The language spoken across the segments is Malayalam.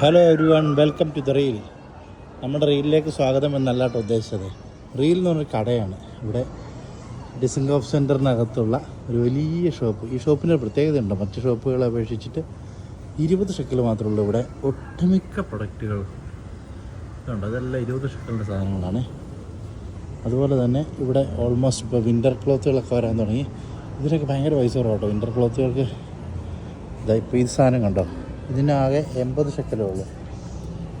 Hello everyone welcome to the reel നമ്മുടെ റീലിലേക്ക് സ്വാഗതം എന്നല്ല കേട്ടോ ഉദ്ദേശിച്ചത്. റീൽ എന്ന് പറഞ്ഞൊരു കടയാണ്. ഇവിടെ ഡിസിംഗ് ഓഫ് സെന്ററിനകത്തുള്ള ഒരു വലിയ ഷോപ്പ് ഈ ഷോപ്പിന് ഒരു പ്രത്യേകത ഉണ്ട്. മറ്റ് ഷോപ്പുകളെ അപേക്ഷിച്ചിട്ട് ഇരുപത് ഷെക്കിൽ മാത്രമേ ഉള്ളൂ ഇവിടെ ഒട്ടുമിക്ക പ്രൊഡക്റ്റുകൾ ഇതുണ്ട്. അതെല്ലാം ഇരുപത് ഷെക്കലിന്റെ സാധനങ്ങളാണ്. അതുപോലെ തന്നെ ഇവിടെ ഓൾമോസ്റ്റ് ഇപ്പോൾ വിന്റർ ക്ലോത്തുകളൊക്കെ വരാൻ തുടങ്ങി. ഇതിനൊക്കെ ഭയങ്കര പൈസ കുറവാട്ടോ. വിന്റർ ക്ലോത്തുകൾക്ക് ഇതാ ഇപ്പോൾ ഈ സാധനം കണ്ടോ? ഇതിനാകെ എൺപത് ശക്കലേ ഉള്ളൂ.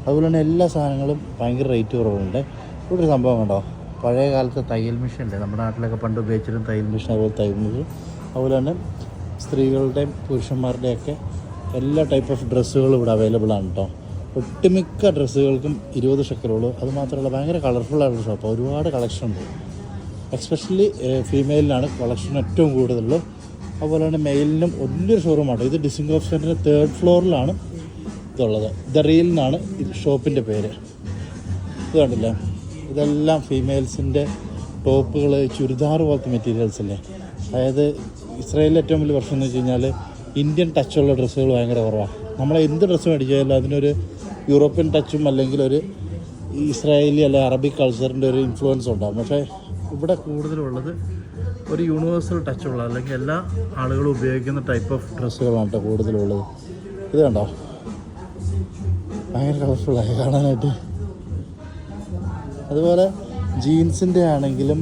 അതുപോലെ തന്നെ എല്ലാ സാധനങ്ങളും ഭയങ്കര റേറ്റ് കുറവുണ്ട്. ഇവിടെ ഒരു സംഭവം കണ്ടോ? പഴയ കാലത്തെ തയ്യൽ മെഷീൻ ഉണ്ട് നമ്മുടെ നാട്ടിലൊക്കെ പണ്ട് ഉപയോഗിച്ചിരുന്ന തയ്യൽ മെഷീൻ അതുപോലെ തയ്യൽ മെഷീൻ അതുപോലെ തന്നെ സ്ത്രീകളുടെയും പുരുഷന്മാരുടെയൊക്കെ എല്ലാ ടൈപ്പ് ഓഫ് ഡ്രസ്സുകളും ഇവിടെ അവൈലബിൾ ആണ് കേട്ടോ ഒട്ടുമിക്ക ഡ്രസ്സുകൾക്കും ഇരുപത് ഷക്കലുള്ളൂ അത് മാത്രമല്ല ഭയങ്കര കളർഫുള്ളായിട്ടുള്ള ഷോപ്പ് ഒരുപാട് കളക്ഷൻ ഉണ്ട്. എക്സ്പെഷ്യലി ഫീമെയിലിനാണ് കളക്ഷൻ ഏറ്റവും കൂടുതലുള്ളത്. അതുപോലെ തന്നെ മെയിലിനും വലിയൊരു ഷോറൂമാണ്. ഇത് ഡിസിംഗ് ഓഫ് സെന്ററിന്റെ തേർഡ് ഫ്ലോറിലാണ് ഇതുള്ളത്. ദ റീൽ ഇത് ഷോപ്പിന്റെ പേര്. ഇത് കണ്ടില്ല? ഇതെല്ലാം ഫീമെയിൽസിന്റെ ടോപ്പുകൾ ചുരിദാർ പോലത്തെ മെറ്റീരിയൽസ് അല്ലേ? അതായത് ഇസ്രായേലിലെ ഏറ്റവും വലിയ പ്രശ്നം എന്ന് വെച്ച് കഴിഞ്ഞാൽ ഇന്ത്യൻ ടച്ചുള്ള ഡ്രസ്സുകൾ ഭയങ്കര കുറവാണ് നമ്മളെ എന്ത് ഡ്രസ്സ് മേടിച്ചാലും അതിനൊരു യൂറോപ്യൻ ടച്ചും അല്ലെങ്കിൽ ഒരു ഇസ്രായേലി അല്ലെ അറബിക് കൾച്ചറിന്റെ ഒരു ഇൻഫ്ലുവൻസ് ഉണ്ടാകും പക്ഷേ ഇവിടെ കൂടുതലുള്ളത് ഒരു യൂണിവേഴ്സൽ ടച്ചുള്ള അല്ലെങ്കിൽ എല്ലാ ആളുകളും ഉപയോഗിക്കുന്ന ടൈപ്പ് ഓഫ് ഡ്രസ്സുകളാണ് കേട്ടോ കൂടുതലുള്ളത്. ഇത് കണ്ടോ? ഭയങ്കര കളർഫുള്ളായി കാണാനായിട്ട്. അതുപോലെ ജീൻസിന്റെ ആണെങ്കിലും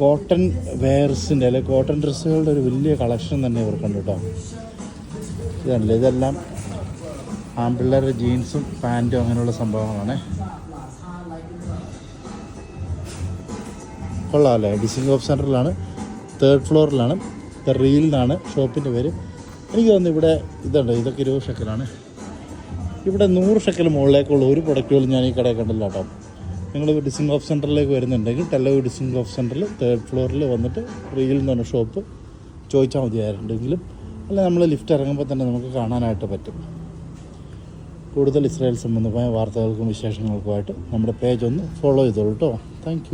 കോട്ടൺ വെയർസിന്റെ അല്ലെങ്കിൽ കോട്ടൺ ഡ്രസ്സുകളുടെ ഒരു വലിയ കളക്ഷൻ തന്നെ ഇവർക്കുണ്ട് കേട്ടോ ഇതാണല്ലേ ഇതെല്ലാം ആൺപിള്ളേരുടെ ജീൻസും പാന്റും അങ്ങനെയുള്ള സംഭവങ്ങളാണ്. കൊള്ളാമല്ലേ? ഡിസിംഗ് ഓഫ് സെന്ററിലാണ് തേർഡ് ഫ്ലോറിലാണ് ദ റീൽ ഷോപ്പിന്റെ പേര്. എനിക്ക് തോന്നുന്നു ഇവിടെ ഇതുണ്ട് ഇതൊക്കെ ഇരുപത് ഷെക്കലാണ് ഇവിടെ നൂറ് ഷെക്കൽ മുകളിലേക്കുള്ള ഒരു പ്രൊഡക്റ്റുകളും ഞാൻ ഈ കടയിൽ കണ്ടില്ല കേട്ടോ. നിങ്ങൾ ഡിസിംഗ് ഓഫ് സെന്ററിലേക്ക് വരുന്നുണ്ടെങ്കിൽ ടെലവ് ഡിസിംഗ് ഓഫ് സെന്ററിൽ തേർഡ് ഫ്ലോറിൽ വന്നിട്ട് റീൽ എന്ന് ഷോപ്പ് ചോദിച്ചാൽ മതിയായിരുന്നെങ്കിലും അല്ല നമ്മൾ ലിഫ്റ്റ് ഇറങ്ങുമ്പോൾ തന്നെ നമുക്ക് കാണാനായിട്ട് പറ്റും. കൂടുതൽ ഇസ്രായേൽ സംബന്ധമായ വാർത്തകൾക്കും വിശേഷങ്ങൾക്കുമായിട്ട് നമ്മുടെ പേജ് ഒന്ന് ഫോളോ ചെയ്തോളൂ കേട്ടോ. താങ്ക്